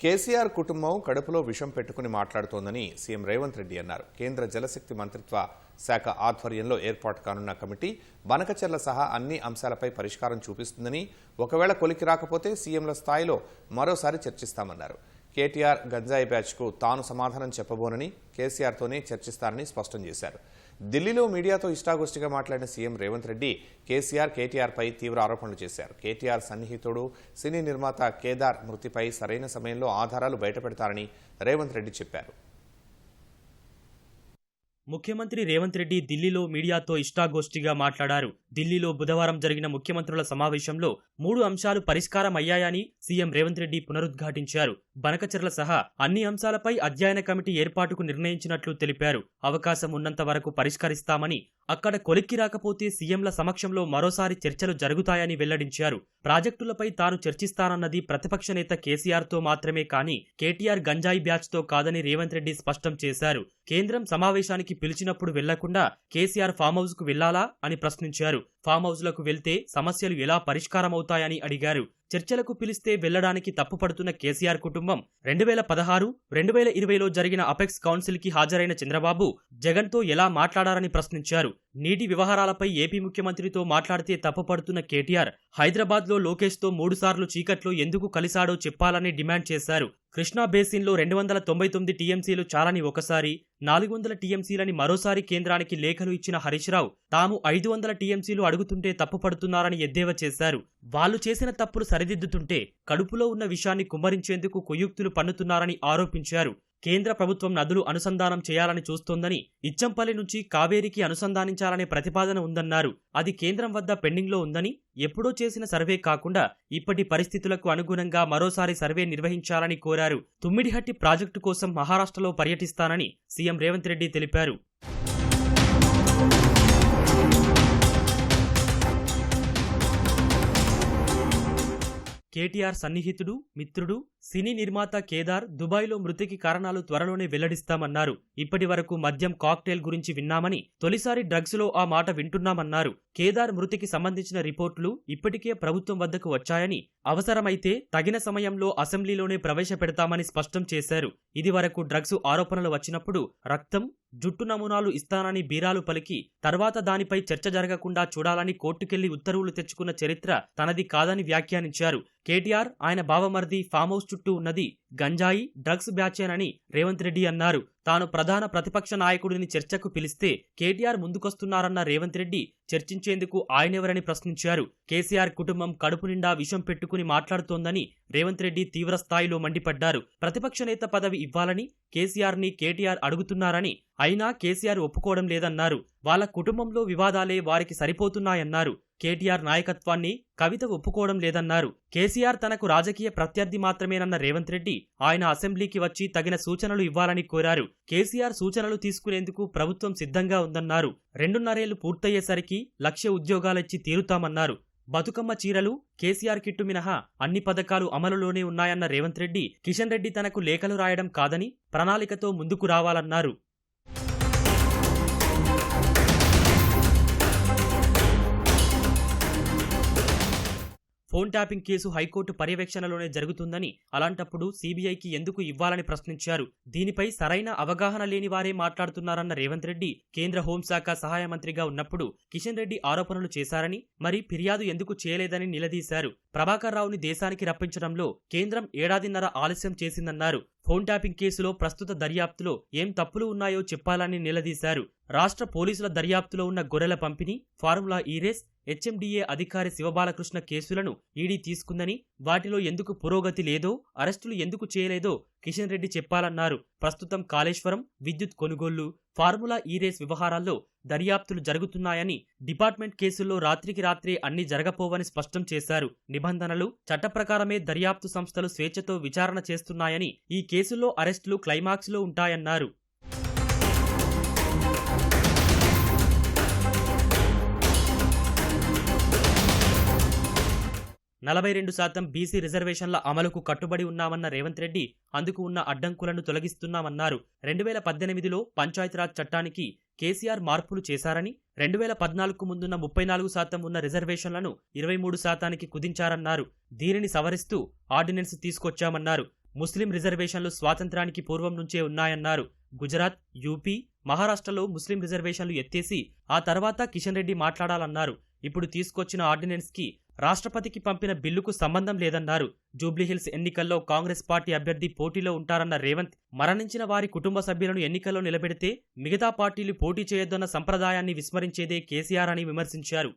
కేసీఆర్ కుటుంబం కడుపులో విషం పెట్టుకుని మాట్లాడుతోందని సీఎం రేవంత్ రెడ్డి అన్నారు. కేంద్ర జలశక్తి మంత్రిత్వ శాఖ ఆధ్వర్యంలో ఏర్పాటు కానున్న కమిటీ బనకచెర్ల సహా అన్ని అంశాలపై పరిష్కారం చూపిస్తుందని ఒకవేళ కొలికి రాకపోతే సీఎంల స్థాయిలో మరోసారి చర్చిస్తామన్నారు. కేటీఆర్ గంజాయి బ్యాచ్కు తాను సమాధానం చెప్పబోనని కేసీఆర్తోనే చర్చిస్తారని స్పష్టం చేశారు. ఢిల్లీలో మీడియాతో ఇష్టాగోష్ఠిగా మాట్లాడిన సీఎం రేవంత్ రెడ్డి కేసీఆర్ కేటీఆర్పై తీవ్ర ఆరోపణలు చేశారు. కేటీఆర్ సన్నిహితుడు సినీ నిర్మాత కేదార్ మృతిపై సరైన సమయంలో ఆధారాలు బయటపెడతారని రేవంత్ రెడ్డి చెప్పారు. ముఖ్యమంత్రి రేవంత్ రెడ్డి ఢిల్లీలో మీడియాతో ఇష్టాగోష్ఠిగా మాట్లాడారు. ఢిల్లీలో బుధవారం జరిగిన ముఖ్యమంత్రుల సమావేశంలో మూడు అంశాలు పరిష్కారం అయ్యాయని సీఎం రేవంత్ రెడ్డి పునరుద్ఘాటించారు. బనకచర్ల సహా అన్ని అంశాలపై అధ్యయన కమిటీ ఏర్పాటుకు నిర్ణయించినట్లు తెలిపారు. అవకాశం ఉన్నంత వరకు పరిష్కరిస్తామని అక్కడ కొలిక్కి రాకపోతే సీఎంల సమక్షంలో మరోసారి చర్చలు జరుగుతాయని వెల్లడించారు. ప్రాజెక్టులపై తాను చర్చిస్తానన్నది ప్రతిపక్ష నేత కేసీఆర్తో మాత్రమే కానీ కేటీఆర్ గంజాయి బ్యాచ్తో కాదని రేవంత్ రెడ్డి స్పష్టం చేశారు. కేంద్రం సమావేశానికి పిలిచినప్పుడు వెళ్ళకుండా కేసీఆర్ ఫామ్ హౌస్కు వెళ్ళాలా అని ప్రశ్నించారు. ఫామ్ హౌస్లకు వెళ్తే సమస్యలు ఎలా పరిష్కారమవుతాయని అడిగారు. చర్చలకు పిలిస్తే వెళ్ళడానికి తప్పుపడుతున్న కేసీఆర్ కుటుంబం రెండు వేల పదహారు రెండు వేల ఇరవైలో జరిగిన అపెక్స్ కౌన్సిల్కి హాజరైన చంద్రబాబు జగన్తో ఎలా మాట్లాడారని ప్రశ్నించారు. నీటి వ్యవహారాలపై ఏపీ ముఖ్యమంత్రితో మాట్లాడితే తప్పుపడుతున్న కేటీఆర్ హైదరాబాద్లో లోకేష్తో మూడుసార్లు చీకట్లో ఎందుకు కలిశాడో చెప్పాలని డిమాండ్ చేశారు. కృష్ణా బేసిన్లో రెండు వందల తొంభై తొమ్మిది టీఎంసీలు చాలని ఒకసారి నాలుగు వందల టీఎంసీలని మరోసారి కేంద్రానికి లేఖలు ఇచ్చిన హరీష్ రావు తాము ఐదు వందల టీఎంసీలు అడుగుతుంటే తప్పుపడుతున్నారని ఎద్దేవా చేశారు. వాళ్ళు చేసిన తప్పులు సరిదిద్దుతుంటే కడుపులో ఉన్న విషయాన్ని కుమ్మరించేందుకు కుయుక్తులు పన్నుతున్నారని ఆరోపించారు. కేంద్ర ప్రభుత్వం నదులు అనుసంధానం చేయాలని చూస్తోందని ఇచ్చంపల్లి నుంచి కావేరికి అనుసంధానించాలనే ప్రతిపాదన ఉందన్నారు. అది కేంద్రం వద్ద పెండింగ్లో ఉందని ఎప్పుడో చేసిన సర్వే కాకుండా ఇప్పటి పరిస్థితులకు అనుగుణంగా మరోసారి సర్వే నిర్వహించాలని కోరారు. తుమ్మిడిహట్టి ప్రాజెక్టు కోసం మహారాష్ట్రలో పర్యటిస్తానని సీఎం రేవంత్ రెడ్డి తెలిపారు. కేటీఆర్ సన్నిహితుడు మిత్రుడు సినీ నిర్మాత కేదార్ దుబాయ్లో మృతికి కారణాలు త్వరలోనే వెల్లడిస్తామన్నారు. ఇప్పటి వరకు మద్యం కాక్టైల్ గురించి విన్నామని తొలిసారి డ్రగ్స్లో ఆ మాట వింటున్నామన్నారు. కేదార్ మృతికి సంబంధించిన రిపోర్టులు ఇప్పటికే ప్రభుత్వం వద్దకు వచ్చాయని అవసరమైతే తగిన సమయంలో అసెంబ్లీలోనే ప్రవేశపెడతామని స్పష్టం చేశారు. ఇదివరకు డ్రగ్స్ ఆరోపణలు వచ్చినప్పుడు రక్తం జుట్టు నమూనాలు ఇస్తానని బీరాలు పలికి తర్వాత దానిపై చర్చ జరగకుండా చూడాలని కోర్టుకెళ్ళి ఉత్తర్వులు తెచ్చుకున్న చరిత్ర తనది కాదని వ్యాఖ్యానించారు. కేటీఆర్ ఆయన బావమర్ది ఫామ్ హౌస్ చుట్టూ ఉన్నది. గంజాయి డ్రగ్స్ బ్యాచేనని రేవంత్ రెడ్డి అన్నారు. తాను ప్రధాన ప్రతిపక్ష నాయకుడిని చర్చకు పిలిస్తే కేటీఆర్ ముందుకొస్తున్నారన్న రేవంత్ రెడ్డి చర్చించేందుకు ఆయనెవరని ప్రశ్నించారు. కేసీఆర్ కుటుంబం కడుపు నిండా విషం పెట్టుకుని మాట్లాడుతోందని రేవంత్ రెడ్డి తీవ్రస్థాయిలో మండిపడ్డారు. ప్రతిపక్ష నేత పదవి ఇవ్వాలని కేసీఆర్ని కేటీఆర్ అడుగుతున్నారని అయినా కేసీఆర్ ఒప్పుకోవడం లేదన్నారు. వాళ్ళ కుటుంబంలో వివాదాలే వారికి సరిపోతున్నాయన్నారు. కేటీఆర్ నాయకత్వాన్ని కవిత ఒప్పుకోవడం లేదన్నారు. కేసీఆర్ తనకు రాజకీయ ప్రత్యర్థి మాత్రమేనన్న రేవంత్ రెడ్డి ఆయన అసెంబ్లీకి వచ్చి తగిన సూచనలు ఇవ్వాలని కోరారు. కేసీఆర్ సూచనలు తీసుకునేందుకు ప్రభుత్వం సిద్ధంగా ఉందన్నారు. రెండున్నరేళ్ళు పూర్తయ్యేసరికి లక్ష ఉద్యోగాలిచ్చి తీరుతామన్నారు. బతుకమ్మ చీరలు కేసీఆర్ కిట్టు మినహా అన్ని పథకాలు అమలులోనే ఉన్నాయన్న రేవంత్ రెడ్డి కిషన్ రెడ్డి తనకు లేఖలు రాయడం కాదని ప్రణాళికతో ముందుకు రావాలన్నారు. Phone tapping case high court పర్యవేక్షణలోనే జరుగుతుందని అలాంటప్పుడు సీబీఐకి ఎందుకు ఇవ్వాలని ప్రశ్నించారు? దీనిపై సరైన అవగాహన లేని వారే మాట్లాడుతున్నారన్న రేవంత్ రెడ్డి కేంద్ర హోంశాఖ సహాయ మంత్రిగా ఉన్నప్పుడు కిషన్ రెడ్డి ఆరోపణలు చేశారని మరి ఫిర్యాదు ఎందుకు చేయలేదని నిలదీశారు. ప్రభాకర్ రావుని దేశానికి రప్పించడంలో కేంద్రం ఏడాదిన్నర ఆలస్యం చేసిందన్నారు. ఫోన్ ట్యాపింగ్ కేసులో ప్రస్తుత దర్యాప్తులో ఏం తప్పులు ఉన్నాయో చెప్పాలని నిలదీశారు. రాష్ట్ర పోలీసుల దర్యాప్తులో ఉన్న గొర్రెల పంపిణీ ఫార్ములా ఈరేస్ హెచ్ఎండిఏ అధికారి శివబాలకృష్ణ కేసులను ఈడీ తీసుకుందని వాటిలో ఎందుకు పురోగతి లేదో అరెస్టులు ఎందుకు చేయలేదో కిషన్ రెడ్డి చెప్పాలన్నారు. ప్రస్తుతం కాళేశ్వరం విద్యుత్ కొనుగోళ్ళు ఫార్ములా ఈరేస్ వ్యవహారాల్లో దర్యాప్తులు జరుగుతున్నాయని డిపార్ట్మెంట్ కేసుల్లో రాత్రికి రాత్రే అన్ని జరగపోవని స్పష్టం చేశారు. నిబంధనలు చట్టప్రకారమే దర్యాప్తు సంస్థలు స్వేచ్ఛతో విచారణ చేస్తున్నాయని ఈ కేసుల్లో అరెస్టులు క్లైమాక్స్లో ఉంటాయన్నారు. నలభై రెండు శాతం బీసీ రిజర్వేషన్ల అమలుకు కట్టుబడి ఉన్నామన్న రేవంత్ రెడ్డి అందుకు ఉన్న అడ్డంకులను తొలగిస్తున్నామన్నారు. రెండు వేల పద్దెనిమిదిలో పంచాయతీరాజ్ చట్టానికి కేసీఆర్ మార్పులు చేశారని రెండు వేల పద్నాలుగుకు ముందున్న ముప్పై నాలుగు శాతం ఉన్న రిజర్వేషన్లను ఇరవై మూడు శాతానికి కుదించారన్నారు. దీనిని సవరిస్తూ ఆర్డినెన్స్ తీసుకొచ్చామన్నారు. ముస్లిం రిజర్వేషన్లు స్వాతంత్రానికి పూర్వం నుంచే ఉన్నాయన్నారు. గుజరాత్ యూపీ మహారాష్ట్రలో ముస్లిం రిజర్వేషన్లు ఎత్తేసి ఆ తర్వాత కిషన్ రెడ్డి మాట్లాడాలన్నారు. ఇప్పుడు తీసుకొచ్చిన ఆర్డినెన్స్కి రాష్ట్రపతికి పంపిన బిల్లుకు సంబంధం లేదన్నారు. జూబ్లీహిల్స్ ఎన్నికల్లో కాంగ్రెస్ పార్టీ అభ్యర్థి పోటీలో ఉంటారన్న రేవంత్ మరణించిన వారి కుటుంబ సభ్యులను ఎన్నికల్లో నిలబెడితే మిగతా పార్టీలు పోటీ చేయొద్దన్న సంప్రదాయాన్ని విస్మరించేదే కేసీఆర్ అని విమర్శించారు.